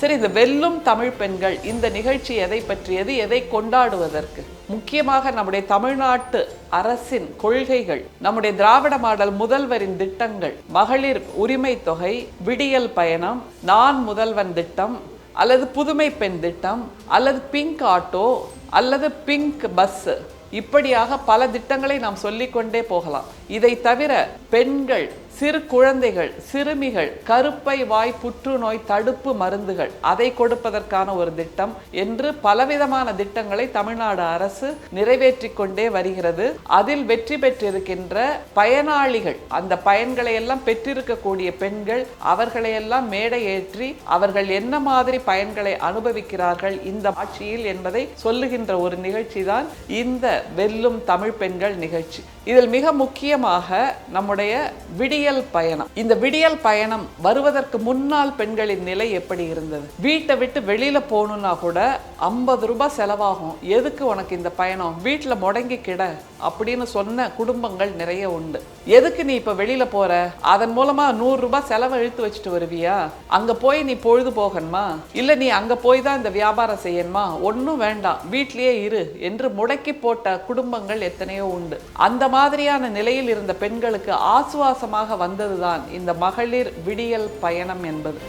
சரி இந்த வெல்லும் தமிழ் பெண்கள் இந்த நிகழ்ச்சி எதை பற்றியது எதை கொண்டாடுவதற்கு? முக்கியமாக நம்முடைய தமிழ்நாட்டு அரசின் கொள்கைகள் நம்முடைய திராவிட மாடல் முதல்வரின் திட்டங்கள் மகளிர் உரிமை தொகை விடியல் பயணம் நான் முதல்வன் திட்டம் அல்லது புதுமை பெண் திட்டம் அல்லது பிங்க் ஆட்டோ அல்லது பிங்க் பஸ் இப்படியாக பல திட்டங்களை நாம் சொல்லிக்கொண்டே போகலாம். இதை தவிர பெண்கள் சிறு குழந்தைகள் சிறுமிகள் கருப்பை வாய் புற்றுநோய் தடுப்பு மருந்துகள் அதை கொடுப்பதற்கான ஒரு திட்டம் என்று பலவிதமான திட்டங்களை தமிழ்நாடு அரசு நிறைவேற்றி கொண்டே வருகிறது. அதில் வெற்றி பெற்றிருக்கின்ற பயனாளிகள் அந்த பயன்களை எல்லாம் பெற்றிருக்கக்கூடிய பெண்கள் அவர்களை எல்லாம் மேடை ஏற்றி அவர்கள் என்ன மாதிரி பயன்களை அனுபவிக்கிறார்கள் இந்த ஆட்சியில் என்பதை சொல்லுகின்ற ஒரு நிகழ்ச்சி தான் இந்த வெல்லும் தமிழ் பெண்கள் நிகழ்ச்சி. இதில் மிக முக்கியமாக நம்முடைய விடியல் பயணம். இந்த விடியல் பயணம் வருவதற்கு முன்னால் பெண்களின் நிலை எப்படி இருந்தது? வீட்டை விட்டு வெளியில போகணும்னா கூட ஐம்பது ரூபாய் செலவாகும். எதுக்கு உனக்கு இந்த பயணம்? வீட்டில் முடங்கி கிட அப்படின்னு சொன்ன குடும்பங்கள் நிறைய உண்டு. எதுக்கு நீ இப்ப வெளியில போற? அதன் மூலமா நூறு ரூபாய் செலவை இழுத்து வச்சுட்டு வருவியா? அங்க போய் நீ பொழுது போகணுமா? இல்ல நீ அங்க போய் தான் இந்த வியாபாரம் செய்யணுமா? ஒன்றும் வேண்டாம். வீட்லயே இரு என்று முடக்கி போட்ட குடும்பங்கள் எத்தனையோ உண்டு. அந்த மாதிரியான நிலையில் இருந்த பெண்களுக்கு ஆசுவாசமாக வந்ததுதான் இந்த மகளிர் விடியல் பயணம் என்பது.